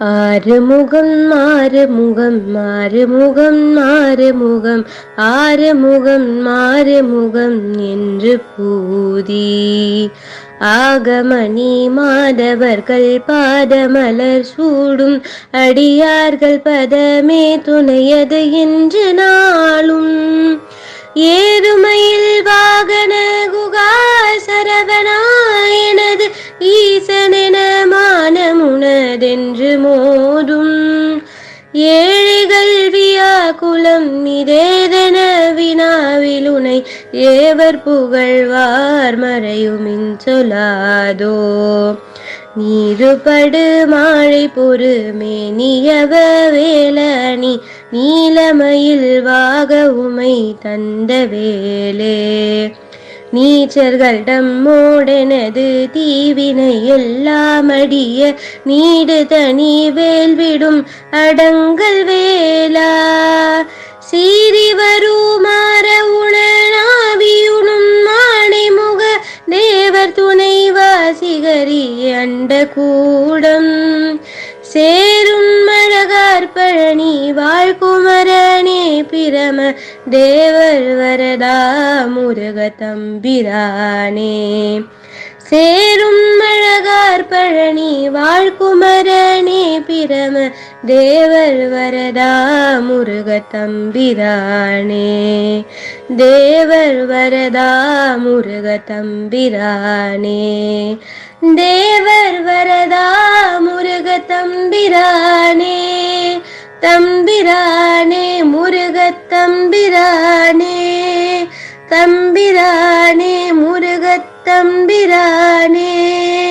ஆறுமுகம் மாறுமுகம் மாறுமுகம் மாறுமுகம் ஆறுமுகம் மாறுமுகம் என்று பூதி ஆகமணி மாதவர்கள் பாதமலர் சூடும் அடியார்கள் பதமே துணையது என்று நாளும். ஏறும் மோதும். ஏழைகள் வியாக்குலம் இதேதென வினாவிலுனை ஏவர் புகழ்வார் மறையுமின் சொல்லாதோ. நீருபடு மாழை பொறுமே நியவ வேலணி நீலமயில் வாக உமை தந்த வேலே. நீச்சர்களிடம் மோடெனது தீவினை எல்லாம் அடிய நீடு தனி வேல்விடும் அடங்கல் வேலா. சீறி வருமாற உணனாவியுணும் மானை முக தேவர் துணை வாசிகரி அண்ட கூடம். சேரும் பழனி வாழ்குமரனே பிரம தேவர் வரதா முருக தம்பிரானே சேரும் மழகார் பழனி வாழ்குமரனே பிரம தேவர் வரதா முருக தம்பிரானே தேவர் வரதா முருக தம்பிரானே தேவர் தம்பிரானே முருக தம்பிரானே. தம்பிரானே முருக தம்பிரானே.